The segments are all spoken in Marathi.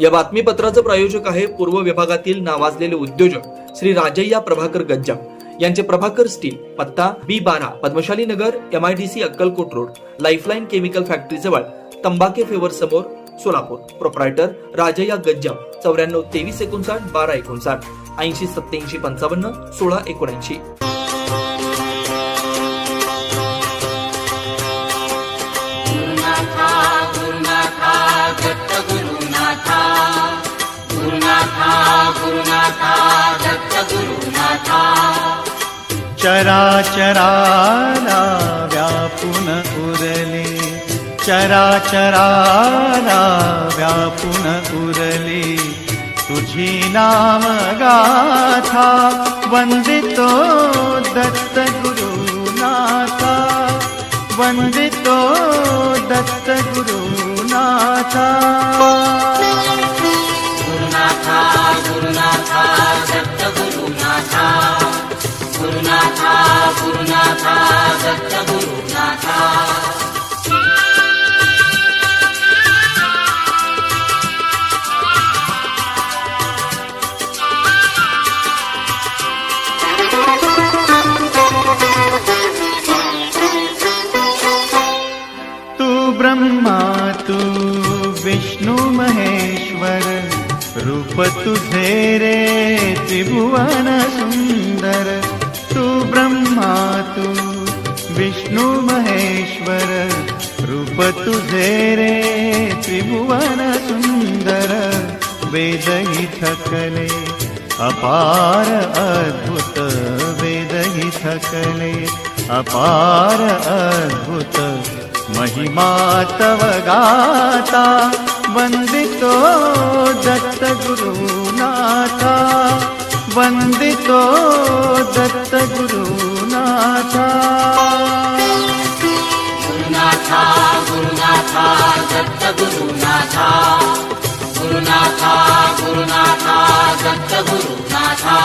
या बातमीपत्राचं प्रायोजक आहे पूर्व विभागातील नावाजलेले उद्योजक श्री राजय्या प्रभाकर गज्जा यांचे प्रभाकर स्टील पत्ता बी बारा Padmashali Nagar M I D C Akkalkot road lifeline chemical factory जवळ तंबाके फेवर समोर सोलापूर. प्रोप्रायटर राजया गज्जा चौऱ्याण्णव तेवीस एकोणसाठ बारा एकोणसाठ ऐंशी सत्याऐंशी पंचावन्न सोळा एकोणऐंशी. चराचरारा व्यापुन उरले। चराचरारा व्यापुन उरले। तुझी नाम गाथा वन्दितो दत्त गुरुनाथ। वन्दितो दत्त गुरुनाथ। विष्णु महेश्वर रूप तुझे रे त्रिभुवन सुंदर तू ब्रह्मा तू विष्णु महेश्वर रूप तुझे रे त्रिभुवन सुंदर वेदही थकले अपार अद्भुत वेदही थकले अपार अद्भुत महिमा तव गाता वन्दितो दत्तगुरुनाथा वन्दितो दत्तगुरुनाथा गुरुनाथा। गुरुनाथा दत्तगुरुनाथा गुरुनाथा। गुरुनाथा दत्तगुरुनाथा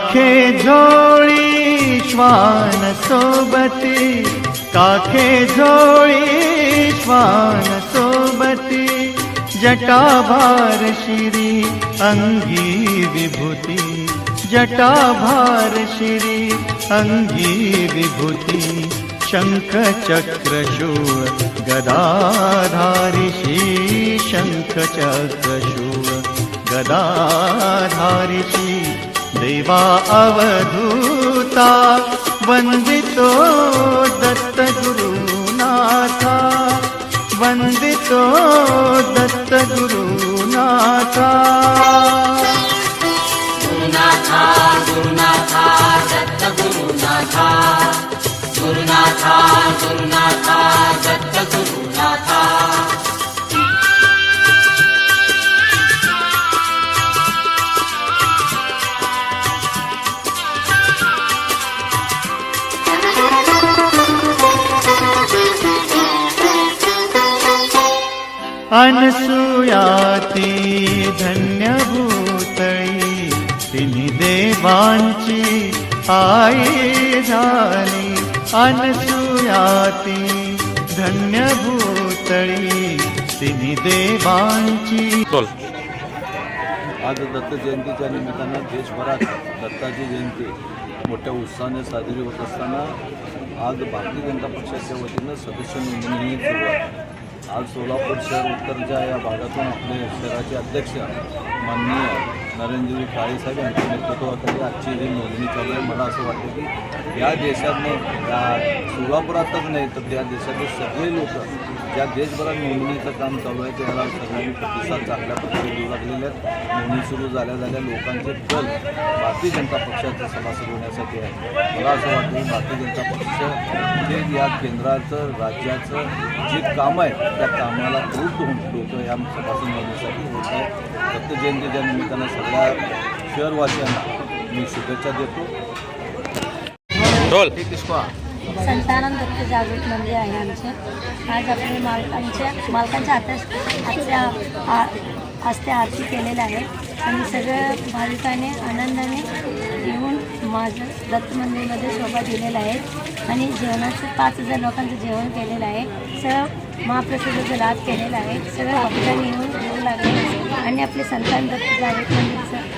काखे झोळी श्वान सोबती काखे झोळी श्वान सोबती जटाभार शिरी अंगी विभूती जटाभार शिरी अंगी विभूती शंख चक्र शूळ गदाधारिषी शंख चक्र शूळ गदाधारिषी अवधूता वन्दितो दत्तगुरुनाथा। वन्दितो दत्तगुरुनाथा। अनसुयाती धन्यभूतळी तिन्ही देवांची आई झाली. अनसुयाती धन्यभूतळी तिन्ही देवांची आज दत्त जयंतीच्या निमित्तानं देशभरात दत्ताची जयंती मोठ्या उत्साहाने साजरी होत असताना आज भारतीय जनता पक्षाच्या वतीनं सदस्य नोंदणी सुरू आहे. आज सोलापूर शहर उत्तरच्या या भागातून आपले शहराचे अध्यक्ष माननीय नरेंद्रजी काळेसाहेब यांच्या नेतृत्वाखाली आजची जी नोंदणी चालू आहे. मला असं वाटतं की या देशातनं या सोलापुरातच नाही तर त्या देशातले सगळे लोक ज्या देशभरात नोंदणीचं काम चालू आहे त्याला सगळ्यांनी प्रतिसाद चांगल्या प्रकारे देऊ लागलेले आहेत. नोंदणी सुरू झाल्या झाल्या लोकांचे कल भारतीय जनता पक्षाचे सभासद होण्यासाठी आहे. मला असं वाटतं की भारतीय जनता पक्ष जे या केंद्राचं राज्याचं जे काम आहे त्या कामाला पूर्ण होऊन लोक या सभासद नोंदणीसाठी होत आहेत दत्त जयंतीच्या निमित्तानं सगळ्या शहरवासियांना मी शुभेच्छा देतो. संतानंद दत्त जागृत मंदिर आहे आमचे. आज आपले मालकांच्या मालकांच्या हातात आजच्या आ- हस्ते आरती केलेलं आहे. आणि सगळ्या भाविकाने आनंदाने येऊन माझं दत्त मंदिरमध्ये शोभा दिलेला आहे. आणि जेवणाचं पाच हजार लोकांचं जेवण केलेलं आहे. सगळं महाप्रसादाचा लाभ केलेला आहे. सगळ्या भाविकांनी येऊन येऊ लागले. आणि आपले संतान दत्त जागृत मंदिरचं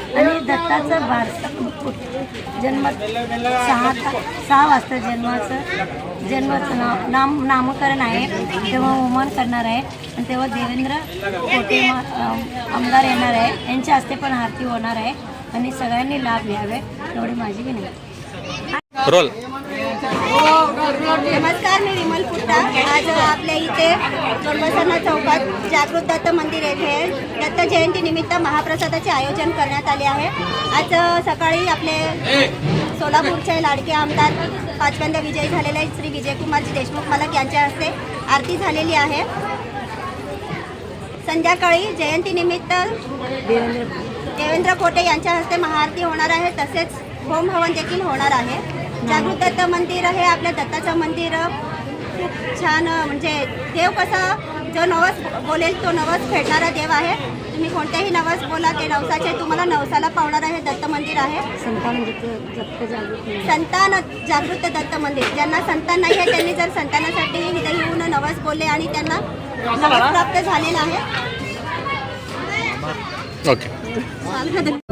आणि दत्ताचं जन्म सहा सहा वाजता जन्माचं जन्माचं नाव नाम नामकरण आहे. तेव्हा होमान करणार आहे. आणि तेव्हा देवेंद्र कोटे आमदार येणार आहे. यांच्या हस्ते पण आरती होणार आहे. आणि सगळ्यांनी लाभ घ्यावे एवढी माझी विनंती. रोल. नमस्कार मी विमल पुट्टा. आज आपल्या इथे गणबसना चौकात जागृत दत्त मंदिर येथे दत्त जयंतीनिमित्त महाप्रसादाचे आयोजन करण्यात आले आहे. आज सकाळी आपले सोलापूरचे लाडके आमदार पाचव्यांदा विजयी झालेले श्री विजयकुमारजी देशमुख मालक यांच्या हस्ते आरती झालेली आहे. संध्याकाळी जयंतीनिमित्त देवेंद्र कोटे यांच्या हस्ते महाआरती होणार आहे. तसेच होम हवन देखील होणार आहे. जागृत दत्त मंदिर हे आपल्या दत्ताचं मंदिर. खूप छान म्हणजे देव कसा जो नवस बोलेल तो नवस फेडणारा देव आहे. तुम्ही कोणत्याही नवस बोला ते नवसाचे तुम्हाला नवसाला पावणारं हे दत्त मंदिर आहे. संतान मंदिर. संतान जागृत दत्त मंदिर. ज्यांना संतान नाही आहे त्यांनी जर संतानासाठी इथे येऊन नवस बोलले आणि त्यांना नवस प्राप्त झालेला आहे. Okay